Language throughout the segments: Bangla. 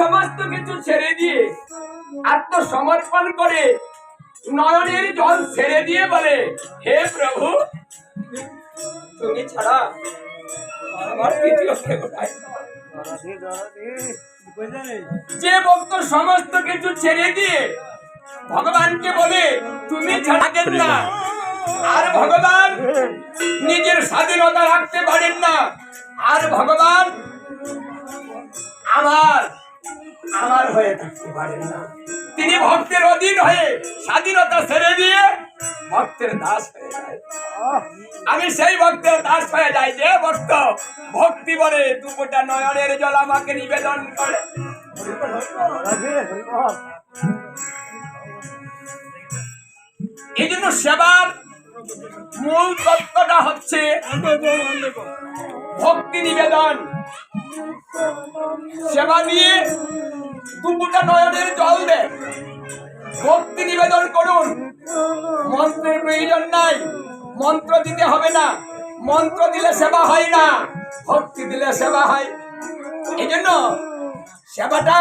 সমস্ত কিছু ছেড়ে দিয়ে আত্মসমর্পণ করে নয়নের জল ছেড়ে দিয়ে বলে, হে প্রভু, তুমি ছাড়া আমার। যে ভক্ত সমস্ত কিছু ছেড়ে দিয়ে ভগবানকে বলে, তুমি ছাড়াকেন না আর ভগবান নিজের স্বাধীনতা রাখতে পারেন না আর ভগবান আমার আমার হয়ে থাকতে পারেন না। তিনি ভক্তের অধীন হয়ে স্বাধীনতা ছেড়ে দিয়ে ভক্তের দাস হয়ে যায়। আমি সেই ভক্তের দাস হয়ে যাই যে ভক্ত ভক্তি বলে দুপুরটা নয়নের জল আমাকে নিবেদন করে। এই জন্য সেবার মূল তত্ত্বটা হচ্ছে ভক্তি নিবেদন। সেবা দিয়ে দুপুরটা নয়নের জল দেন ভক্তি নিবেদন করুন। মন্ত্রের প্রয়োজন নাই। মন্ত্র দিতে হবে না। মন্ত্র দিলে সেবা হয় না। ভক্তি দিলে সেবা হয়। এই জন্য সেবাটা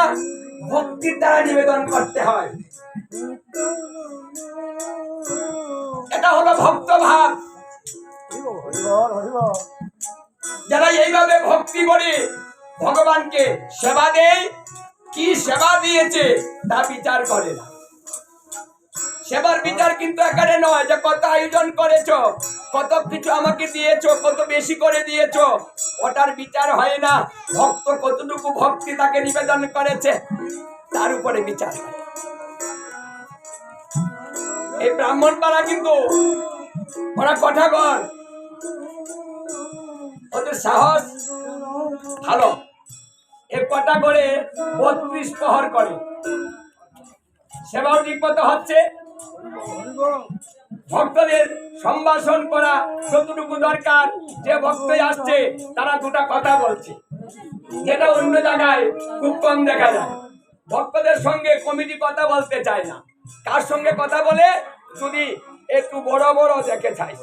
ভক্তির দ্বারা নিবেদন করতে হয়। এটা হলো ভক্ত ভাব। ভক্তি করে ভগবানকে সেবা দেয়। কি সেবা দিয়েছে তা বিচার করে না। সেবার বিচার কিন্তু এখানে নয় যে কত আয়োজন করেছ, কত কিছু আমাকে দিয়েছ, কত বেশি করে দিয়েছ। ওটার বিচার হয় না। ভক্ত কতটুকু ভক্তি তাকে নিবেদন করেছে, তার উপরে বিচার এই ব্রাহ্মণ পাড়া কিন্তু, ওরা কথা কর ওদের সাহস ভালো। এ কটা করে বত্রিশ প্রহর করে। সেবাও ঠিক মতো হচ্ছে। ভক্তদের সম্ভাষণ করা যতটুকু দরকার, যে ভক্তই আসছে, তারা দুটা কথা বলছে। যেটা অন্য জায়গায় খুব কম দেখা যায়। ভক্তদের সঙ্গে কমিটি কথা বলতে চায় না। কার সঙ্গে কথা বলে? যদি একটু বড় বড় দেখে চাই।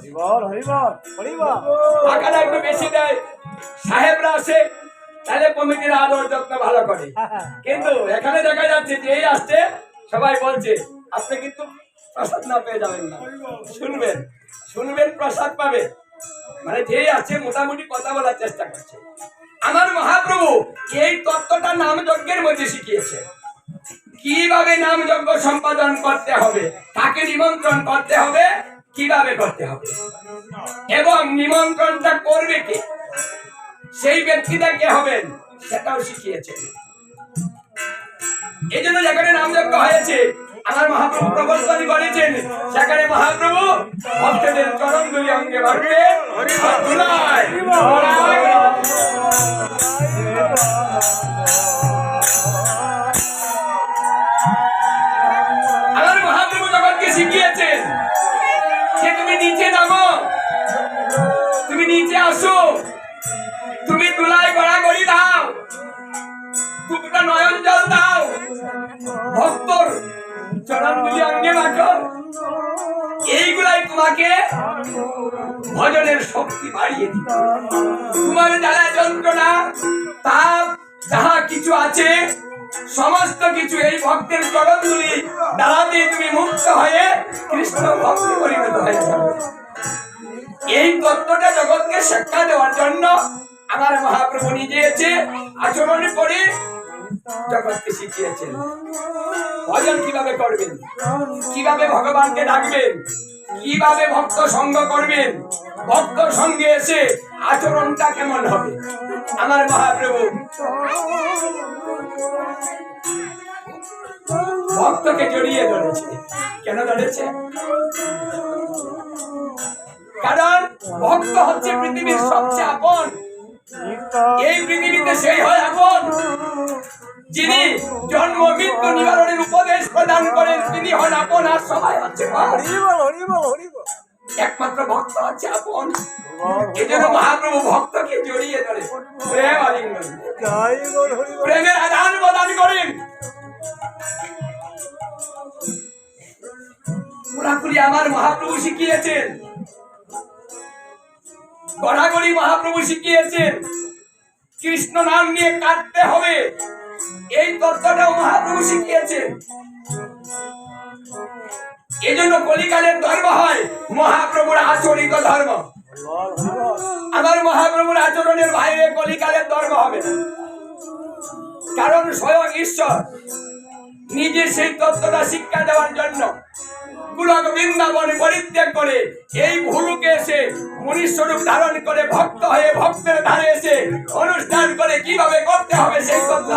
টাকাটা একটু বেশি দেয়। সাহেবরা আসে তাহলে কমিটির আদর যত্ন ভালো করে। কিন্তু এখানে দেখা যাচ্ছে যে এই আসছে সবাই বলছে আপনি কিন্তু প্রসাদ না পেয়ে যাবেন না। শুনবেন শুনবেন প্রসাদ পাবে। মানে যেই আছে মোটামুটি কথা বলার চেষ্টা করছে। আমার মহাপ্রভু এই তত্ত্বটা নাম যজ্ঞের মধ্যে শিখিয়েছে। কীভাবে নাম যজ্ঞ সম্পাদন করতে হবে? তাকে নিমন্ত্রণ করতে হবে, কীভাবে করতে হবে? এবং নিমন্ত্রণটা করবে কে? সেই ব্যক্তিটা কে হবেন? সেটাও শিখিয়েছেন এই জন্য যেখানে নামযজ্ঞ হয়েছে, আমার মহাপ্রভু প্রবর্তনী বলেছেন সেখানে মহাপ্রভু ভক্তর চরণ দুলি অঙ্গে রাখো এইগুলাই তোমাকে ভজনের শক্তি বাড়িয়ে তোমার জ্বালা যন্ত্রণা, তাপ, যাহা কিছু আছে, সমস্ত কিছু এই ভক্তের চরণ দুলি দ্বারাতে তুমি মুক্ত হয়ে কৃষ্ণ ভক্তি পরিণত হয়ে যাবে। এই তত্ত্বটা জগৎকে শিক্ষা দেওয়ার জন্য আমার মহাপ্রভু নিজে এসে আচরণ করে জগৎকে শিখিয়েছেন। ভজন কীভাবে করবেন? কীভাবে ভগবানকে ডাকবেন? কীভাবে ভক্ত সঙ্গ করবেন? ভক্ত সঙ্গে এসে আচরণটা কেমন হবে? আমার মহাপ্রভু, ভক্তকে জড়িয়ে ধরেছে। কেন ধরেছে? কারণ ভক্ত হচ্ছে পৃথিবীর সবচেয়ে আপন। এই পৃথিবীতে সেই হয় আপন। যিনি জন্ম মৃত্যু নিবারণের উপদেশ প্রদান করেন তিনি হন আপন আর সবাই হচ্ছে একমাত্র ভক্ত হচ্ছে আপন। এই জন্য মহাপ্রভু ভক্তকে জড়িয়ে ধরে। প্রেম আলিঙ্গন প্রেমের আদান প্রদান করেন। পুরাপুরি আমার মহাপ্রভু শিখিয়েছেন। গড়াগড়ি মহাপ্রভু শিখিয়েছেন। কৃষ্ণ নাম নিয়ে কাটতে হবে। এই তত্ত্বটাও মহাপ্রভু শিখিয়েছেন। এজন্য কলিকালের ধর্ম হয় মহাপ্রভুর আচরিত ধর্ম। আমার মহাপ্রভুর আচরণের বাইরে কলিকালের ধর্ম হবে কারণ স্বয়ং ঈশ্বর নিজে সেই তত্ত্বটা শিক্ষা দেওয়ার জন্য গুলক বৃন্দাবনে পরিত্যাগ করে, এই ভুলুকে এসে মনীশ্বরূপ ধারণ করে ভক্ত হয়ে ভক্তের ধারে এসে অনুষ্ঠান করে কীভাবে করতে হবে সেই কথা